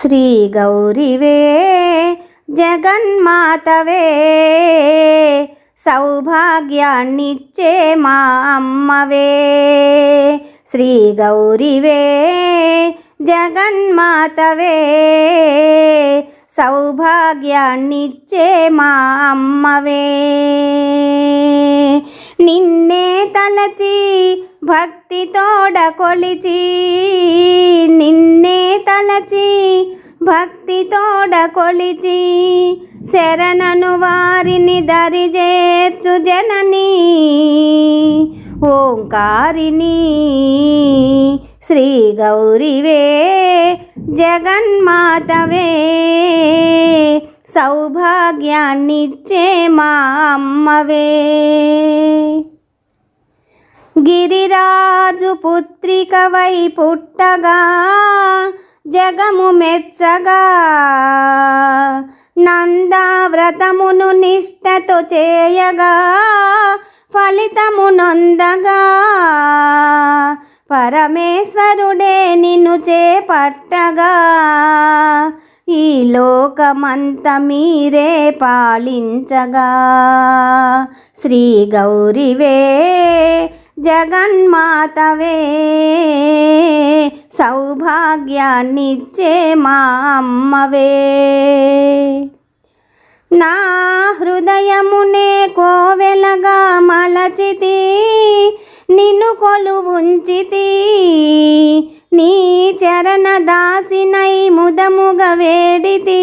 శ్రీ గౌరివే జగన్మాతవే. సౌభాగ్యాన్నిచ్చే మా అమ్మవే. శ్రీ గౌరివే జగన్మాతవే. సౌభాగ్యాన్నిచ్చే మా అమ్మవే. నిన్నే తలచి భక్తితోడ కొలిచి నిన్నే తలచి భక్తితోడ కొలిచి శరణను వారిని దరిజేర్చు జననీ. ఓంకారిణి శ్రీ గౌరివే జగన్మాతవే సౌభాగ్యాన్నిచ్చే మా అమ్మవే. గిరిరాజు పుత్రికవై పుట్టగా జగము మెచ్చగా నందావ్రతమును నిష్టతో చేయగా ఫలితము నొందగా. పరమేశ్వరుడే నిన్ను చేపట్టగా ఈ లోకమంత మీరే పాలించగా. శ్రీ గౌరివే జగన్మాతవే. సౌభాగ్యాన్నిచ్చే మా అమ్మవే. నా హృదయమునే కోవెలగా మలచితి నిన్ను కొలువుంచితి. నీ చరణ దాసినై ముదముగ వేడితి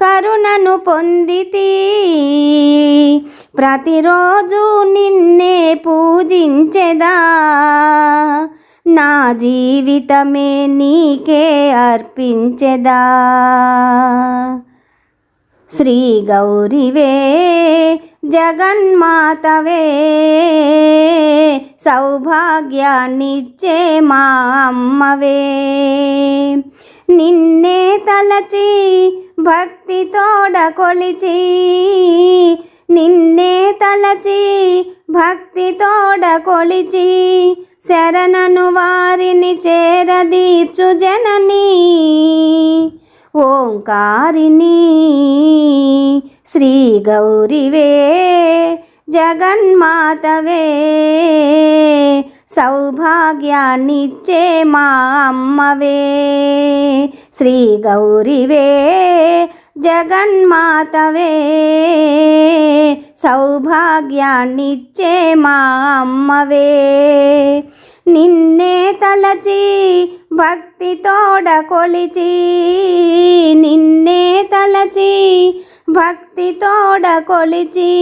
కరుణను పొందితి. ప్రతిరోజు నిన్నే పూజించెదా. నా జీవితమే నీకే అర్పించెదా. శ్రీ గౌరివే జగన్మాతవే సౌభాగ్యాన్నిచ్చే మా అమ్మవే. నిన్నే తలచి భక్తి తోడ కొలిచి నిన్నే తలచి భక్తి తోడ కొలిచి శరణను వారిని చేరదీర్చు జనని. ఓంకారిణి శ్రీ గౌరివే జగన్మాతవే సౌభాగ్యాన్నిచ్చే మా అమ్మవే. శ్రీ గౌరివే జగన్మాతవే సౌభాగ్యాన్నిచ్చే మా అమ్మవే. నిన్నే తలచి భక్తి తోడ కొలిచి నిన్నే తలచి భక్తి తోడ కొలిచి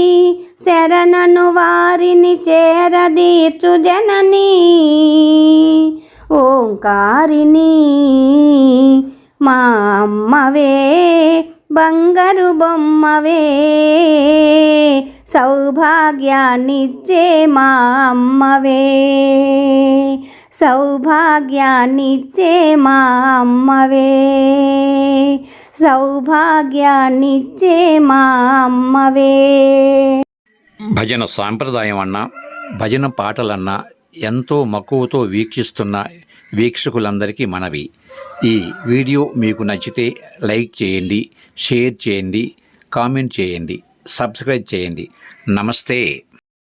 శరణను వారిని చేరదీర్చు జనని. ఓంకారిని మా అమ్మవే. బంగారు బొమ్మవే సౌభాగ్యాన్నిచ్చే మా అమ్మవే. సౌభాగ్యాన్నిచ్చే మా అమ్మవే. సౌభాగ్యాన్నిచ్చే మా అమ్మవే. భజన సాంప్రదాయం అన్నా భజన పాటలన్నా ఎంతో మక్కువతో వీక్షిస్తున్న వీక్షకులందరికీ మనవి. ఈ వీడియో మీకు నచ్చితే లైక్ చేయండి షేర్ చేయండి కామెంట్ చేయండి సబ్స్క్రైబ్ చేయండి. నమస్తే.